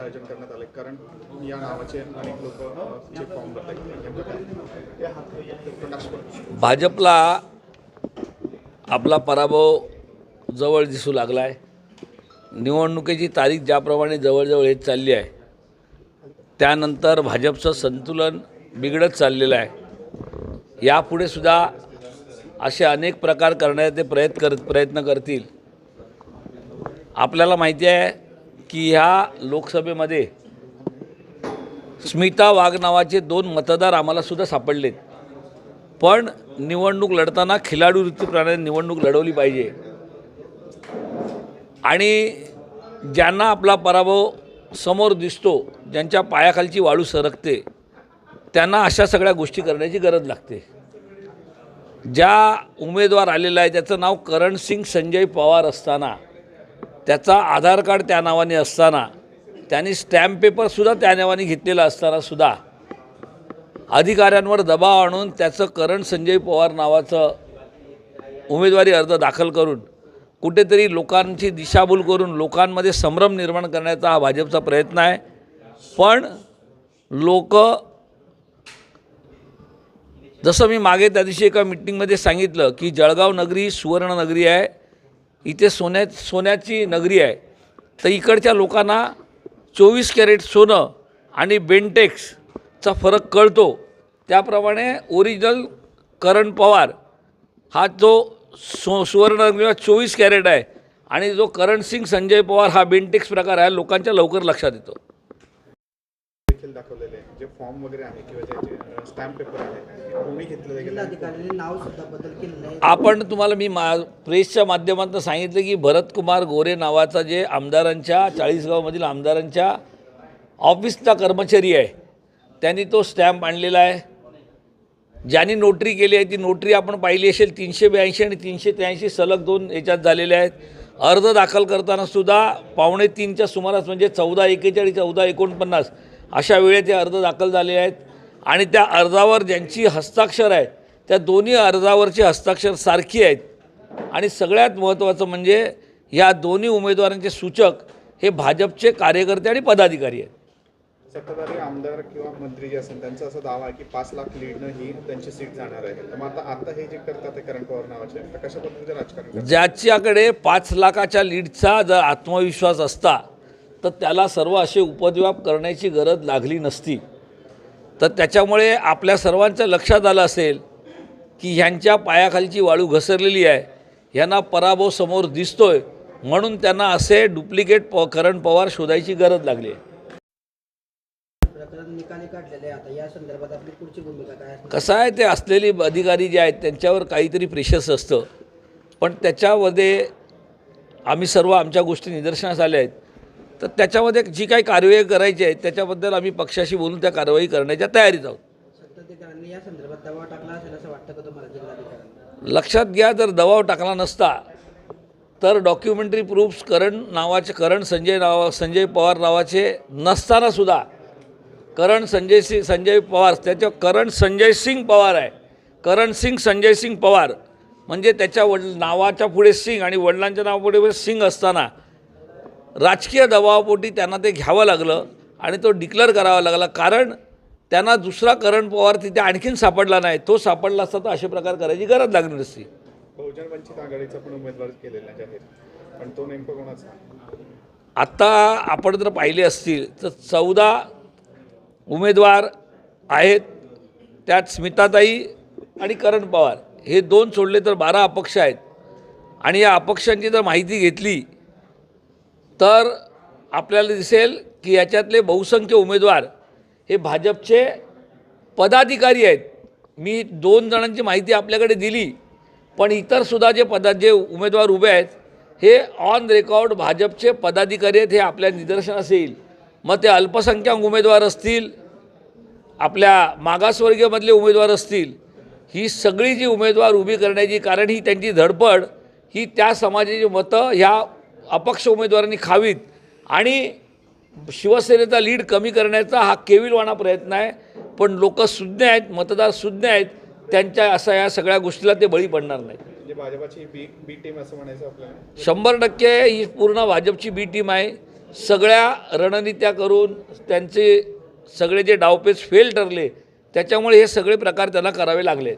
आयोजन करण्यात आलं कारण या नावाचे अनेक लोक जे फॉर्म भरतात भाजपला आपला पराभव जवळ दिसू लागला आहे निवडणुकीची तारीख ज्याप्रमाणे जवळजवळ येत चालली आहे त्यानंतर भाजपचं संतुलन बिघडत चाललेलं आहे. यापुढे सुद्धा असे अनेक प्रकार करण्याचे प्रयत्न कर प्रयत्न करतील. आपल्याला माहिती आहे की ह्या लोकसभेमध्ये स्मिता वाघ नावाचे दोन मतदार आम्हालासुद्धा सापडलेत. पण निवडणूक लढताना खिलाडू वृत्तीप्रमाणे निवडणूक लढवली पाहिजे. आणि ज्यांना आपला पराभव समोर दिसतो ज्यांच्या पायाखालची वाळू सरकते त्यांना अशा सगळ्या गोष्टी करण्याची गरज लागते. ज्या उमेदवार आलेला आहे त्याचं नाव करण सिंग संजय पवार असताना त्याचा आधार कार्ड त्या नावाने असताना त्यांनी स्टॅम्प पेपरसुद्धा त्या नावाने घेतलेला असतानासुद्धा अधिकाऱ्यांवर दबाव आणून त्याचं करण संजय पवार नावाचं उमेदवारी अर्ज दाखल करून कुठेतरी लोकांची दिशाभूल करून लोकांमध्ये संभ्रम निर्माण करण्याचा हा भाजपचा प्रयत्न आहे. पण लोक जसं मी मागे त्या दिवशी एका मिटिंगमध्ये सांगितलं की जळगाव नगरी ही सुवर्णनगरी आहे इथे सोन्या सोन्याची नगरी आहे. तर इकडच्या लोकांना चोवीस कॅरेट सोनं आणि बेंटेक्सचा फरक कळतो. त्याप्रमाणे ओरिजिनल करण पवार हा जो सो किंवा चोवीस कॅरेट आहे आणि जो करण सिंग संजय पवार हा बेंटेक्स प्रकार आहे लोकांच्या लवकर लक्षात येतो. देखील दाखवलेले आहे. जे फॉर्म वगैरे आहे किंवा ज्याचे स्टॅम्प पेपर आहे कोणी घेतलेले जिल्हाधिकाऱ्यांनी नाव सुद्धा बदल केलेलं आहे. आपण तुम्हाला मी मा प्रेसच्या माध्यमातून सांगितलं की भरतकुमार गोरे नावाचा जे आमदारांच्या चाळीसगावमधील आमदारांच्या ऑफिसचा कर्मचारी आहे. त्यांनी तो स्टॅम्प आणलेला आहे. ज्यांनी नोटरी केली आहे ती नोटरी आपण पाहिली असेल तीनशे ब्याऐंशी आणि तीनशे त्र्याऐंशी सलग दोन याच्यात झालेले आहेत. अर्ज दाखल करताना सुद्धा पावणे तीनच्या सुमारास म्हणजे चौदा एकेचाळीस चौदा एकोणपन्नास अशा वेळेत हे अर्ज दाखल झाले आहेत आणि त्या अर्जावर ज्यांची हस्ताक्षर आहे त्या दोन्ही अर्जावरची हस्ताक्षर सारखी आहेत. आणि सगळ्यात महत्त्वाचं म्हणजे या दोन्ही उमेदवारांचे सूचक हे भाजपचे कार्यकर्ते आणि पदाधिकारी आहेत. सत्ताधारी आमदार किंवा मंत्री जे असेल त्यांचा असा दावा आहे की पाच लाख लीडनं ही त्यांची सीट जाणार आहे. तर मग आता आता हे जे करतात ते करण पवार नावाचे कशा पद्धतीचं राजकारण? ज्याच्याकडे पाच लाखाच्या लीडचा जर आत्मविश्वास असता तर त्याला सर्व असे उपद्व्याप करण्याची गरज लागली नसती. तर त्याच्यामुळे आपल्या सर्वांच्या लक्षात आलं असेल की ह्यांच्या पायाखालची वाळू घसरलेली आहे. ह्यांना पराभव समोर दिसतोय. म्हणून त्यांना असे डुप्लिकेट प करण पवार शोधायची गरज लागली. आहे. कसं आहे ते असलेले अधिकारी जे आहेत त्यांच्यावर काहीतरी प्रेशर्स असतं. पण त्याच्यामध्ये आम्ही सर्व आमच्या गोष्टी निदर्शनास आल्या आहेत. तर त्याच्यामध्ये जी काही कारवाई करायची आहे त्याच्याबद्दल आम्ही पक्षाशी बोलून त्या कारवाई करण्याच्या तयारीत आहोत. लक्षात घ्या जर दबाव टाकला नसता तर डॉक्युमेंटरी प्रूफ्स करण नावाचे करण संजय नावा संजय पवार नावाचे नसतानासुद्धा करण संजय सिंग संजय पवार त्याच्या करण संजय सिंग पवार आहे. करण सिंग संजय सिंग पवार म्हणजे त्याच्या वडील नावाच्या पुढे सिंग आणि वडिलांच्या नावापुढे सिंग असताना राजकीय दबावापोटी त्यांना ते घ्यावं लागलं आणि तो डिक्लेअर करावा लागला. कारण त्यांना दुसरा करण पवार तिथे आणखीन सापडला नाही. तो सापडला असता तर असे प्रकार करायची गरज लागली नसती. बहुजन वंचित आघाडीचा पण उमेदवार केलेला जाहीर. पण तो नेमकं कोणाचा? आत्ता आपण जर पाहिले असतील तर चौदा उमेदवार आहेत. त्यात स्मिताताई आणि करण पवार. हे दोन सोडले तर बारा अपक्ष आहेत. आणि या अपक्षांची जर माहिती घेतली तर आपल्याला दिसेल की याच्यातले बहुसंख्य उमेदवार हे भाजपचे पदाधिकारी आहेत. मी दोन जणांची माहिती आपल्याकडे दिली पण इतरसुद्धा जे पदा जे उमेदवार उभे आहेत हे ऑन रेकॉर्ड भाजपचे पदाधिकारी आहेत हे आपल्या निदर्शनास येईल मग ते अल्पसंख्याक उमेदवार असतील आपल्या मागासवर्गीयमधले उमेदवार असतील ही सगळी जी उमेदवार उभी करण्याची कारण ही त्यांची धडपड ही त्या समाजाची मतं ह्या अपक्ष उमेदवारांनी खावीत आणि शिवसेनेचा लीड कमी करण्याचा हा केविलवाणा प्रयत्न आहे. पण लोक सुज्ञ आहेत मतदार सुज्ञ आहेत त्यांच्या असा या सगळ्या गोष्टीला ते बळी पडणार नाहीत. म्हणजे भाजपाची बी बी टीम असं म्हणायचं आपल्याला. शंभर टक्के ही पूर्ण भाजपची बी टीम आहे. सगळ्या रणनीत्या करून त्यांचे सगळे जे डावपेच फेल ठरले त्याच्यामुळे हे सगळे प्रकार त्यांना करावे लागले.